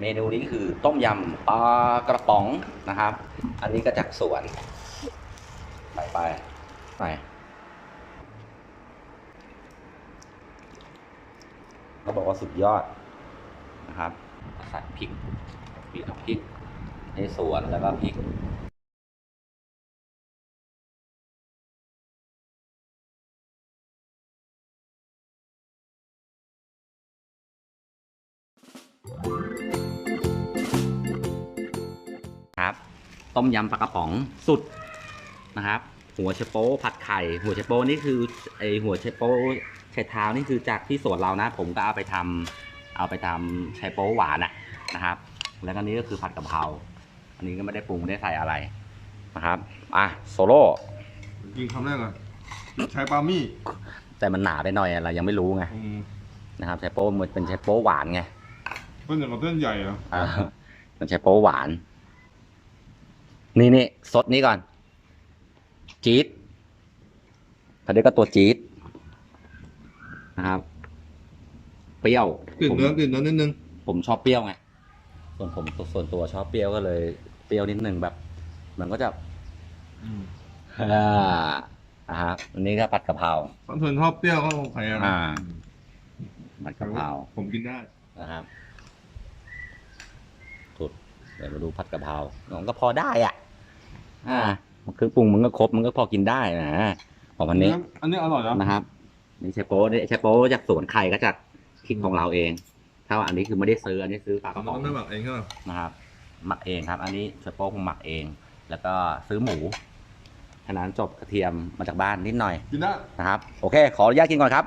เมนูนี้คือต้มยำปลากระป๋องนะครับ อันนี้ก็จากสวนไปไปไปเขาบอกว่าสุดยอดนะครับใส่พริกมีทั้งพริกในสวนแล้วก็พริก ต้มยำปลากระป๋องสุดนะครับ หัวเชโป้ผัดไข่ หัวเชโป้นี่คือไอหัวเชโป้ไชเท้านี่คือจากที่สวนเรานะ ผมก็เอาไปทำเอาไปทำไชโป้หวานอะนะครับ แล้วก็นี้ก็คือผัดกะเพราอันนี้ก็ไม่ได้ปรุงไม่ได้ใส่อะไรนะครับอะโซโล่กินคำแรกก่อนใช้ปลามี่แต่มันหนาไปหน่อยเรายังไม่รู้ไงอืมนะครับไชโป้มันเป็นไชโป้หวานไงเป็นอย่างกับเส้นใหญ่เหรออ่ามันใช้โป๊หวาน นี่นี่สดนี้ก่อน จี๊ดเขาเรียกก็ตัวจี๊ดนะครับ เปรี้ยวกลิ่นผมเนื้อกลิ่นเนื้อนิดนึงผมชอบเปรี้ยวไง ส่วนผมส่วนตัวชอบเปรี้ยวก็เลย เปรี้ยวนิดนึงแบบ มันก็จะอืมอ่านะครับอันนี้ก็ผัดกะเพราถ้าเธอชอบเปรี้ยวก็โอเคนะอ่า ผัดกะเพรา ผมกินได้นะครับสุดเดี๋ยวมาดูผัดกะเพรามันก็พอได้อะ อ่าเครื่องปรุงมันก็ครบมันก็พอกินได้นะของวันนี้ อันนี้อร่อยนะนะครับนี่เชโป้นี่เชโป้จากสวนไข่ก็จากพริกของเราเอง ถ้าว่าอันนี้คือไม่ได้ซื้ออันนี้ซื้อปลากระป๋องไม่หมักเองใช่ไหมนะครับ หมักเองครับ อันนี้เชโป้คงหมักเอง แล้วก็ซื้อหมูฉะนั้นจบกระเทียมมาจากบ้านนิดหน่อยกินได้นะครับ โอเค ขออนุญาตกินก่อนครับ